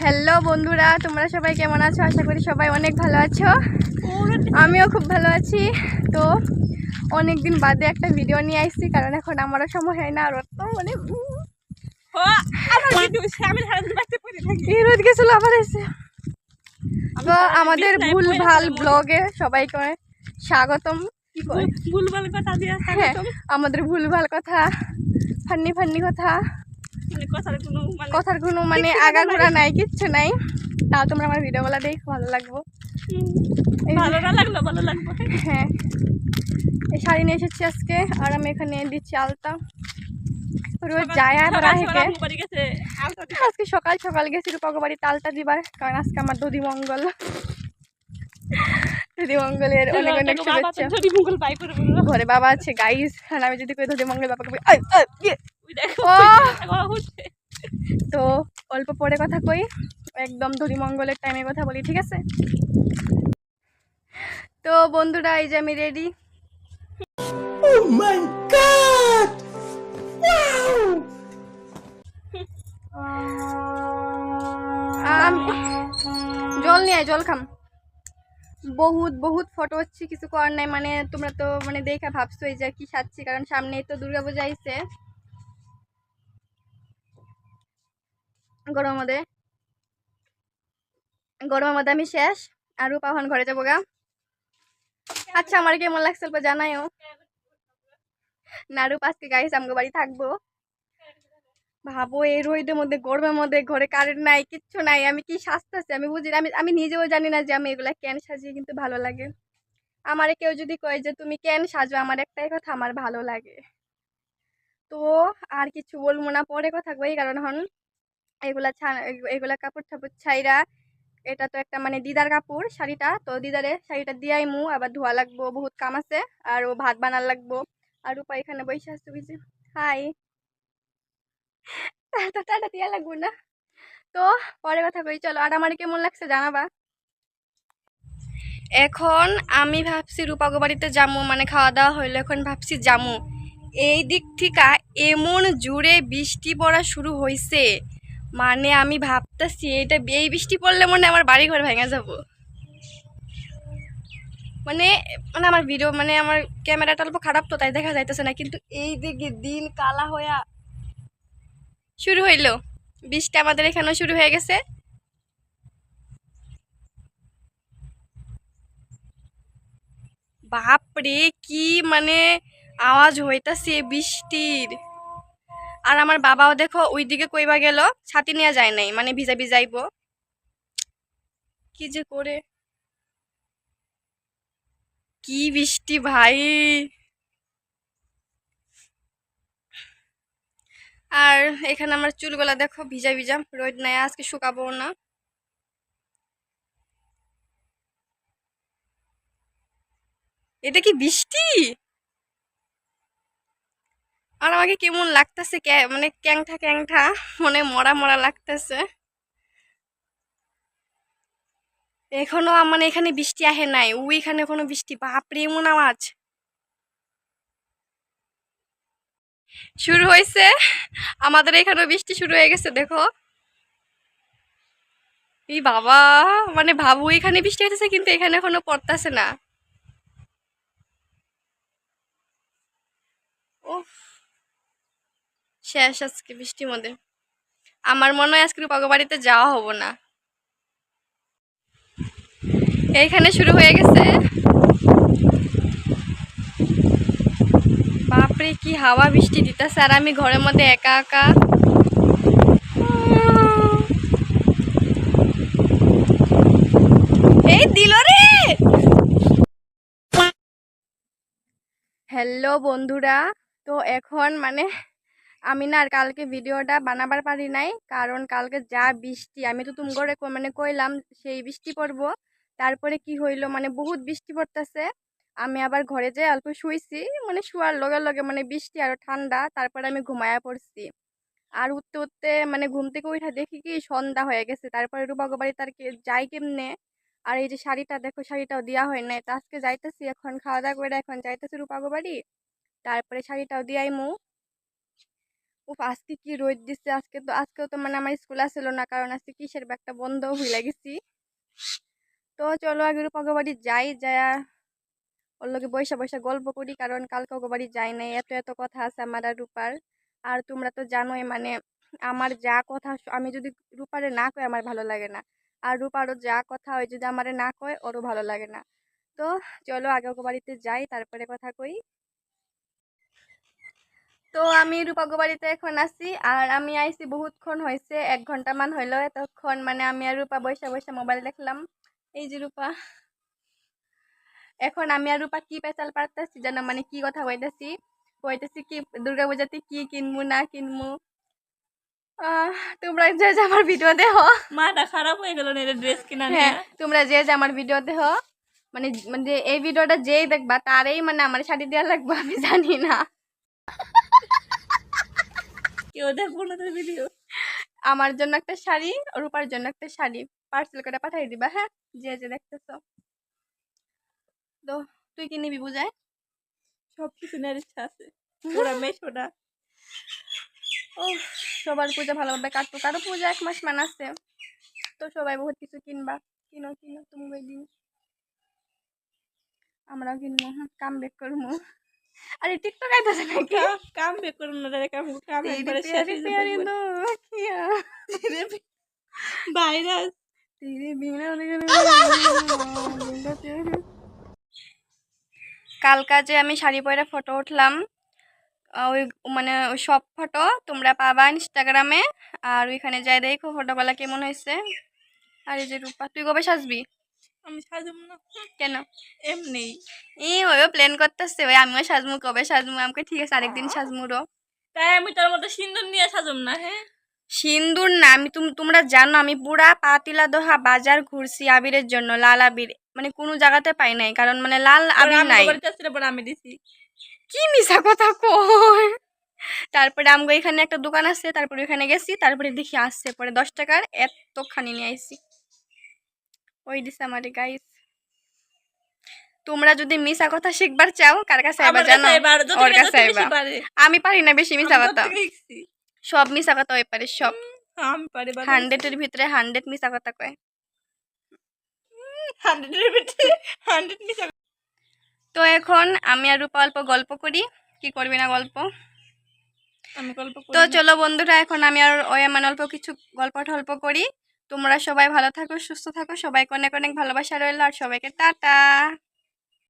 Hello বন্ধুরা তোমরা সবাই কেমন আছো? আশা করি সবাই অনেক ভালো আছো। আমিও খুব ভালো আছি। তো অনেক দিন বাদে একটা ভিডিও নিয়ে আসছি কারণ এখন আমারও সময় হয় না আর অত মানে এই রোদ গেছিল আবার এসে। তো আমাদের ভুল ভালো ব্লগে সবাইকে স্বাগতম। ভুলভাল কথা হ্যাঁ আমাদের ভুল ভালো কথা ফান্নি ফান্নি কথা। কথার কোনো মানে কথার কোনো মানে আগাগোড়া নাই কিচ্ছু নাই। তাও তোমরা আমার ভিডিওগুলো দেখো ভালো লাগবো। ভালো না লাগল ভালো লাগবে। হ্যাঁ। এই শাড়ি নিয়ে এসেছি আজকে আর আমি এখানে দিচ্ছি আলতা। রোজ যায় আর সকাল রাহেকে আজকে সকাল সকাল গেছি রূপাকে বাড়িতে আলতা দিবার কারণ আজকে আমার দধি মঙ্গল। দধি মঙ্গলের অনেক অনেক শুভেচ্ছা। মুঘল বাই করে ঘরে বাবা আছে গাইস আর আমি যদি কই দধি মঙ্গল বাবাকে বলি, "আই, আই, ইয়ে।" ওই দেখো ও! কথা হচ্ছে তো অল্প পরে কথা কই একদম দেবমঙ্গলের টাইমে কথা বলি ঠিক আছে? তো বন্ধুরা এই যে আমি রেডি Oh জল নিয়ে আয়, জল খাম। বহুত বহুত ফটো হচ্ছে, কিছু করার নাই। মানে তোমরা তো মানে দেখে ভাবছ এই যে কি সাজছি, কারণ সামনেই তো দুর্গা পূজা আইছে। গরমের মধ্যে গরমের মধ্যে আমি শেষ, আর পাহন ঘরে যাব গা। আচ্ছা আমার কেমন লাগছে জানাইও। নারু আজকে গাইস আমগো বাড়ি থাকব। ভাবো এই রোদের মধ্যে, গরমের মধ্যে ঘরে কারেন্ট নাই, কিচ্ছু নাই, আমি কি সাজতেছি আমি বুঝি আমি আমি নিজেও জানি না যে আমি এগুলা কেন সাজিয়ে কিন্তু ভালো লাগে। আমারে কেউ যদি কয় যে তুমি কেন সাজো, আমার একটাই কথা, আমার ভালো লাগে। তো আর কিছু বলব না, পরে কথা কই, কারণ হন এগুলা এগুলা কাপড় টাপড় ছাইরা, এটা তো একটা মানে দিদার কাপড় শাড়িটা, তো দিদারে শাড়িটা দিয়াই মু, আবার ধোয়া লাগবো, বহুত কাম আছে, আর ও ভাত বানার লাগবো। আর উপা এখানে বসে আসতে হাই তো টাটা দিয়া লাগবো না। তো পরে কথা কই চলো। আর আমার কেমন লাগছে জানাবা? এখন আমি ভাবছি রূপাগো বাড়িতে যাব মানে খাওয়া দাওয়া হইল, এখন ভাবছি যামু। এই দিক থেকে এমন জুড়ে বৃষ্টি পড়া শুরু হয়েছে মানে আমি ভাবতেছি এটা এই বৃষ্টি পড়লে মনে আমার বাড়ি ঘর ভেঙে যাব। মানে মানে আমার ভিডিও মানে আমার ক্যামেরাটা অল্প খারাপ তো, তাই দেখা যাইতেছে না। কিন্তু এই দিকে দিন কালা হইয়া শুরু হইল। বৃষ্টি আমাদের এখানেও শুরু হয়ে গেছে। বাপরে, কি মানে আওয়াজ হইতাছে বৃষ্টির। আর আমার বাবাও দেখো ওইদিকে কইবা গেল, ছাতি নিয়ে যায় নাই মানে ভিজা ভিজাইব কি যে করে? কি বৃষ্টি ভাই! আর এখানে আমার চুলগুলা দেখো ভিজা ভিজা, রোদ নাই, আজকে শুকাবো না। এটা কি বৃষ্টি? আর আমাকে কেমন লাগতেছে মানে ক্যাংঠা ক্যাংঠা মানে মরা মরা লাগতেছে। এখনও মানে এখানে বৃষ্টি আহে নাই ওই এখানে কোনো বৃষ্টি, বাপরে, এমন আওয়াজ। শুরু হয়েছে। আমাদের এখানেও বৃষ্টি শুরু হয়ে গেছে, দেখো। এই বাবা মানে ভাবু, এখানে বৃষ্টি হইতেছে কিন্তু এখানে এখনও পড়তেছে না। শেষ আজকে বৃষ্টির মধ্যে। আমার মনে হয় আজকে রূপাগো বাড়িতে যাওয়া হব না। এইখানে শুরু হয়ে গেছে বাপরে কি হাওয়া বৃষ্টি দিতেছে? আর আমি ঘরের মধ্যে একা একা। এই দিল রে! হ্যালো বন্ধুরা, তো এখন মানে আমি না আর কালকে ভিডিওটা বানাবার পারি নাই, কারণ কালকে যা বৃষ্টি, আমি তো তুমি মানে কইলাম, সেই বৃষ্টি পড়ব। তারপরে কি হইল মানে বহুত বৃষ্টি পড়তেছে। আমি আবার ঘরে যেয়ে অল্প শুইছি মানে শুয়ার লগে লগে মানে বৃষ্টি আরও ঠান্ডা, তারপরে আমি ঘুমায়া পড়ছি। আর উঠতে উঠতে মানে ঘুম থেকে উঠা দেখি কি সন্ধ্যা হয়ে গেছে, তারপরে রূপাগো বাড়ি তার যাই কেমনে? আর এই যে শাড়িটা দেখো, শাড়িটাও দেওয়া হয় নাই। তো আজকে যাইতেছি, এখন খাওয়া দাওয়া করে এখন যাইতেছি রূপাগো বাড়ি। তারপরে শাড়িটাও দিয়াই মু। উফ, আজকে কি রোদ দিচ্ছে আজকে তো, আজকেও তো মানে আমার স্কুল আসছিল না, কারণ আজকে কিসের ব্যাগটা বন্ধ হয়ে গেছি। তো চলো আগে রূপাকে বাড়ি যাই যা ওর লোকে বৈশা বৈশা গল্প করি, কারণ কালকে ওকে বাড়ি যাই নাই। এত এত কথা আছে আমার আর রূপার। আর তোমরা তো জানোই মানে আমার যা কথা আমি যদি রূপারে না কয় আমার ভালো লাগে না। আর রূপারও যা কথা হয়, যদি আমারে না কয়, ওরও ভালো লাগে না। তো চলো, আগে ওকে বাড়িতে যাই, তারপরে কথা কই। তো আমি রূপাগো বাড়িতে এখন আছি, আর আমি আইছি বহুতক্ষণ হয়েছে এক ঘণ্টা মান হইল এতক্ষণ। মানে আমি আর রূপা বৈশা বৈশা মোবাইল দেখলাম। এই যে রূপা। এখন আমি আর রূপা কি পেঁচাল পারতেছি জানো মানে কি কথা কইতেছি? কইতেছি কি দুর্গা পূজাতে কি কিনবো না কিনবো আহ, তোমরা যে যে আমার ভিডিও দেহ। মাটা খারাপ হয়ে গেল না ড্রেস কিনা হ্যাঁ তোমরা যে যে আমার ভিডিও দেহ। মানে মানে এই ভিডিওটা যেই দেখবা তারই মানে আমার শাড়ি দেওয়া লাগবে আমি জানি না। কেউ দেখব না তোর ভিডিও। আমার জন্য একটা শাড়ি রূপার জন্য একটা শাড়ি। পার্সেল করে পাঠিয়ে দিবা হ্যাঁ? যে যে দেখতেছো। তো তুই কি নিবি বুঝায় সব কিছু নেওয়ার ইচ্ছা আছে ওরা মেশোটা ও সবার পূজা ভালোভাবে কাটবো কারও পূজা এক মাস মান আছে তো সবাই বহুত কিছু কিনবা কিনো কিনো তুমি ওই দিন আমরাও কিনবো কাম বেক করব আরে টিকটক আইতেছে নাকি কাম কাম বে করুন না রে কাম কাম একবারে প্যারি দো আঁখিয়া ভাইরাস তেরে বিনা কালকা যে আমি শাড়ি পরে ফটো উঠলাম ওই মানে ওই সব ফটো তোমরা পাবা ইনস্টাগ্রামে আর ওইখানে যাই দেখো ফটোগুলা কেমন হয়েছে। আর এই যে রূপা তুই কবে সাজবি? আমি সাজুম না। কেন? এমনি। ই ওইও প্ল্যান করতেছে ওই আমিও সাজমু কবে সাজমু আমাকে ঠিক আছে আরেকদিন সাজমু রো। তাই আমি তোর মতো সিন্দুর নিয়ে সাজুম না হ্যাঁ? সিন্দুর না আমি তুম তোমরা জানো আমি পুরা পাতিলা দোহা বাজার ঘুরছি আবিরের জন্য লাল আবির। মানে কোনো জায়গাতে পাই নাই কারণ মানে লাল আবির নাই। আমি দিছি। কি মিশা কথা কই তারপরে আমগো এখানে একটা দোকান আছে তারপরে ওখানে গেছি তারপরে দেখি আসছে পরে দশ টাকার এতখানি নিয়ে আইছি। ওই দিছে আমার গাইস তোমরা যদি মিশা কথা শিখবার চাও কার কাছে আইবা জানো? ওর কাছে আইবা। আমি পারি না বেশি মিশা কথা। সব মিশা কথা ওই পারে সব। হান্ড্রেডের ভিতরে হান্ড্রেড মিশা কথা কয়। হান্ড্রেডের ভিতরে হান্ড্রেড মিশা তো এখন আমি আর রূপা অল্প গল্প করি। কি করবি না গল্প? আমি তো চলো বন্ধুরা এখন আমি আর ওই মানে অল্প কিছু গল্প টল্প করি। তোমরা সবাই ভালো থাকো সুস্থ থাকো সবাইকে অনেক অনেক ভালোবাসা রইল আর সবাইকে টাটা।